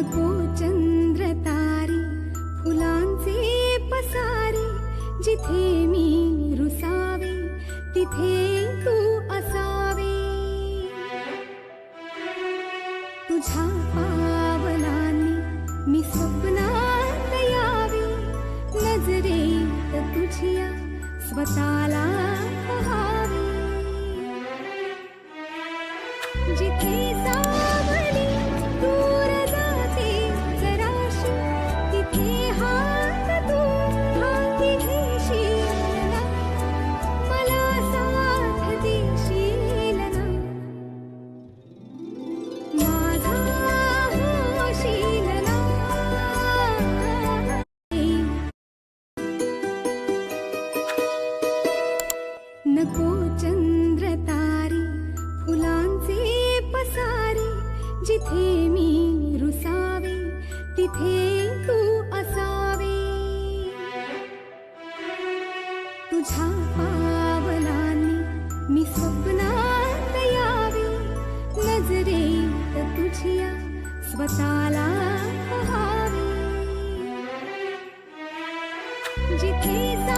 नको चंद्र तारी फुलांचे पसारे जिथे मी रुसावे तिथे तू असावे. तुझ्या पावलांनी मी स्वप्नात यावे नजरेत तुझ्या स्वतःला पहावे. जिथे जिथे मी रुसावे तिथे तू असावे. तुझ्या पावलांनी मी स्वप्नात यावे. नजरेत तुझ्या स्वतःला पहावे. जिथे